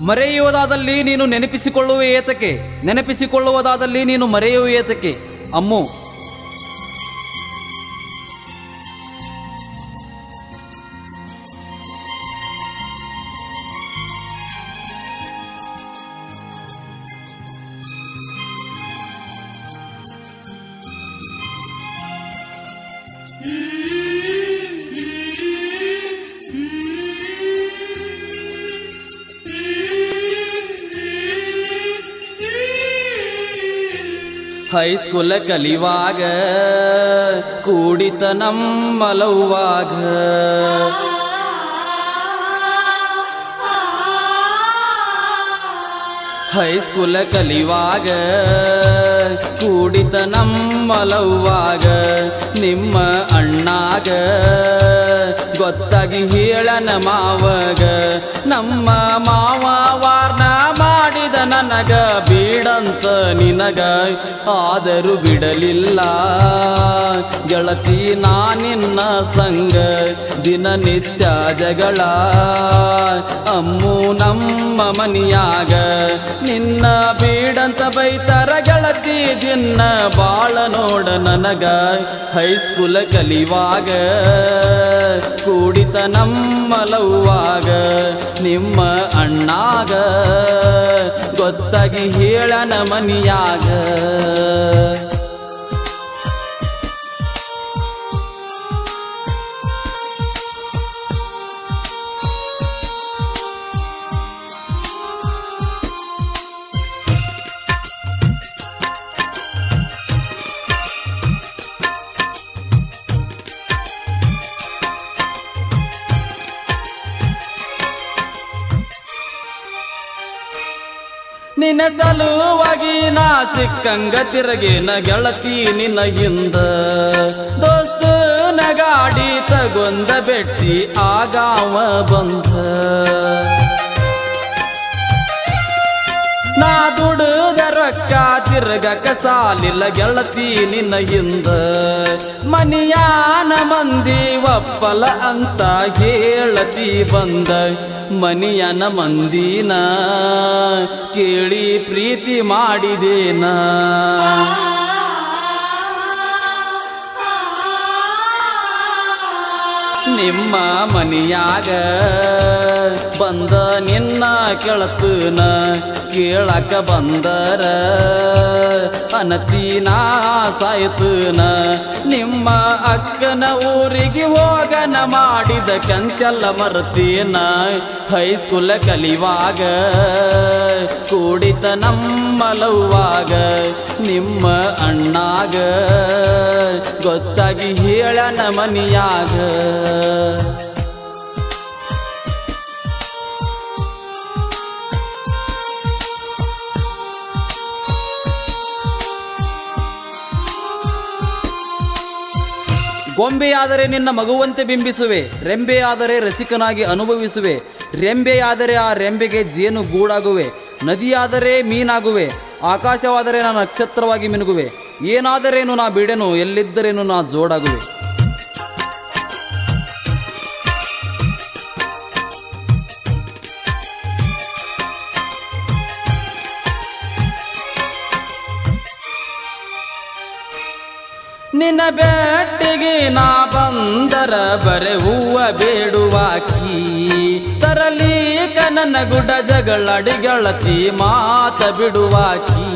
ಮರೆಯುವುದಾದಲ್ಲಿ ನೀನು ನೆನಪಿಸಿಕೊಳ್ಳುವ ಏತಕ್ಕೆ? ನೆನಪಿಸಿಕೊಳ್ಳುವುದಾದಲ್ಲಿ ನೀನು ಮರೆಯುವ ಏತಕ್ಕೆ? ಅಮ್ಮು. ಹೈಸ್ಕೂಲ ಕಲಿವಾಗ ಕೂಡಿತ ನಮ್ಮಲವಾಗ ಹೈಸ್ಕೂಲ ಕಲಿವಾಗ ಕೂಡಿತ ನಮ್ಮಲವಾಗ ನಿಮ್ಮ ಅಣ್ಣಾಗ, ಗೊತ್ತಾಗಿ ಹೇಳನ ಮಾವಾಗ. ನಮ್ಮ ಮಾವ ವಾರ್ನ ನನಗ ಬೀಡಂತ ನಿನಗ ಆದರೂ ಬಿಡಲಿಲ್ಲ. ಗೆಳತಿ ನಾನಿನ್ನ ಸಂಗ ದಿನನಿತ್ಯ ಜಗಳ. ಅಮ್ಮು ನಮ್ಮ ಮನಿಯಾಗ ನಿನ್ನ ಬೀಡಂತ ಬೈತಾರ ಗೆಳತಿ, ದಿನ ಬಾಳ ನೋಡ ನನಗ ಹೈಸ್ಕೂಲ ಕಲಿವಾಗ ಕೂಡಿತ ನಮ್ಮ ಲವ್ವಾಗ, ನಿಮ್ಮ ಅಣ್ಣಾಗ. ಹೇಳನ ಮನಿಯಾಗ. ನಿನ್ನ ಸಲುವಾಗಿ ನಾ ಸಿಕ್ಕಂಗ ತಿರಗೇನ ಗೆಳತಿ ನಿನಗಿಂದ ಹಿಂದ. ನಗಾಡಿ ಗಾಡಿ ತಗೊಂದ ಬೆಟ್ಟಿ ಆಗಾವ ಬಂದ. ದುಡಿದ ರೊಕ್ಕ ತಿರ್ಗಕ ಸಾಲಿಲ್ಲ ಗೆಳತಿ ನಿನ್ನ ಹಿಂದ. ಮನಿಯಾನ ಮಂದಿ ಒಪ್ಪಲ ಅಂತ ಹೇಳತಿ ಬಂದ. ಮನಿಯನ ಮಂದಿನ ಕೇಳಿ ಪ್ರೀತಿ ಮಾಡಿದೇನ. ನಿಮ್ಮ ಮನಿಯಾಗ ಬಂದ ನಿನ್ನ ಕೆಳತನ ಕೇಳಕ ಬಂದರ. ಅನತಿನ ಸಾಯ್ತನ ನಿಮ್ಮ ಅಕ್ಕನ ಊರಿಗೆ ಹೋಗನ ಮಾಡಿದ ಕಂತೆಲ್ಲ ಮರ್ತೀನ ಹೈಸ್ಕೂಲ ಕಲಿವಾಗ. ಕೂಡಿತ ನಮ್ಮಲವ್ವಾಗ ನಿಮ್ಮ ಅಣ್ಣಾಗ. ಗೊತ್ತಾಗಿ ಹೇಳ ನಮನಿಯಾಗ. ಗೊಂಬೆಯಾದರೆ ನಿನ್ನ ಮಗುವಂತೆ ಬಿಂಬಿಸುವೆ, ರೆಂಬೆಯಾದರೆ ರಸಿಕನಾಗಿ ಅನುಭವಿಸುವೆ, ರೆಂಬೆಯಾದರೆ ಆ ರೆಂಬೆಗೆ ಜೇನು ಗೂಡಾಗುವೆ, ನದಿಯಾದರೆ ಮೀನಾಗುವೆ, ಆಕಾಶವಾದರೆ ನಾನು ನಕ್ಷತ್ರವಾಗಿ ಮಿನುಗುವೆ. ಏನಾದರೇನು ನಾ ಬಿಡೆನು, ಎಲ್ಲಿದ್ದರೇನು ನಾ ಜೋಡಾಗುವೆ. ನಿನ್ನ ಬೆಟ್ಟಿಗೆ ನಾ ಬಂದರ ಬರೆ ಹೂವ ಬೇಡುವಾಕಿ ತರಲಿ ನನ್ನ ಗುಡ ಜಗಳಡಿ ಗೆಳತಿ ಮಾತ ಬಿಡುವಾಕಿ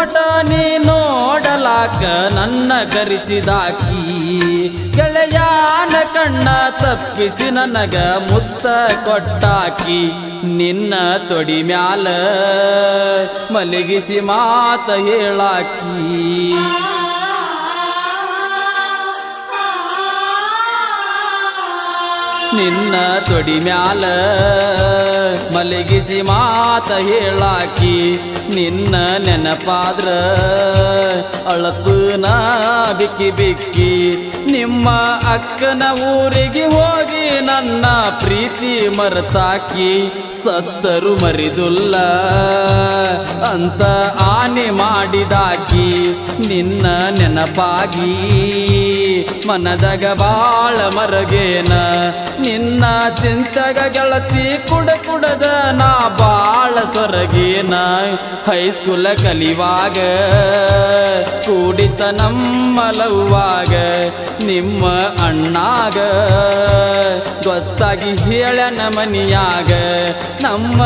ಮಠ ನೀ ನೋಡಲಾಕ ನನ್ನ ಕರೆಸಿದಾಕಿ. ಗೆಳೆಯಾನ ಕಣ್ಣ ತಪ್ಪಿಸಿ ನನಗ ಮುತ್ತ ಕೊಟ್ಟಾಕಿ. ನಿನ್ನ ತೊಡಿ ಮ್ಯಾಲ ಮಲಗಿಸಿ ಮಾತ ಹೇಳಾಕಿ. ನಿನ್ನ ತೊಡಿ ಮ್ಯಾಲ ಮಲಗಿಸಿ ಮಾತ ಹೇಳಾಕಿ ನಿನ್ನ ನೆನಪಾದ್ರ ಅಳತುನ ಬಿಕ್ಕಿ ಬಿಕ್ಕಿ ನಿಮ್ಮ ಅಕ್ಕನ ಊರಿಗೆ ಹೋಗಿ ನನ್ನ ಪ್ರೀತಿ ಮರೆತಾಕಿ ಸತ್ತರು ಮರಿದುಲ್ಲ ಅಂತ ಆನೆ ಮಾಡಿದಾಕಿ ನಿನ್ನ ನೆನಪಾಗಿ ಮನದಾಗ ಬಾಳ ಮರಗೇನ, ನಿನ್ನ ಚಿಂತಗ ಗೆಳತಿ ಕುಡ ಕುಡದ ನಾ ಬಾಳ ಸೊರಗೇನ. ಹೈಸ್ಕೂಲ ಕಲಿವಾಗ, ಕೂಡಿತ ನಮ್ಮಲವಾಗ ನಿಮ್ಮ ಅಣ್ಣಾಗ, ಗೊತ್ತಾಗಿ ಹೇಳನ ಮನಿಯಾಗ. ನಮ್ಮ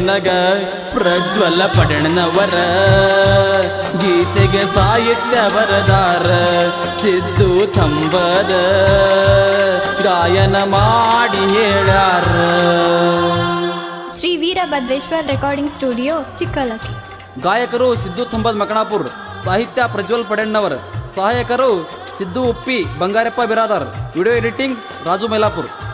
ನಿನಗ ಪ್ರಜ್ವಲ ಪಡಣನವರ. ಗೀತೆಗೆ ಸಾಹಿತ್ಯ ವರದಾರ ಸಿದ್ದು ತಂಬದ. ಗಾಯನ ಮಾಡಿ ಹೇಳ್ಯಾರ. Shri Veerabhadreshwar recording studio Chikkalakki. ಗಾಯಕರು ಸಿದ್ದು ತಂಬದ್ ಮಕಣಾಪುರ್ ಸಾಹಿತ್ಯ ಪ್ರಜ್ವಲ್ ಪಡೆಣ್ಣವರ್ ಸಹಾಯಕರು Siddu Uppi Bangarappa Biradar. Video editing Raju Mailapur.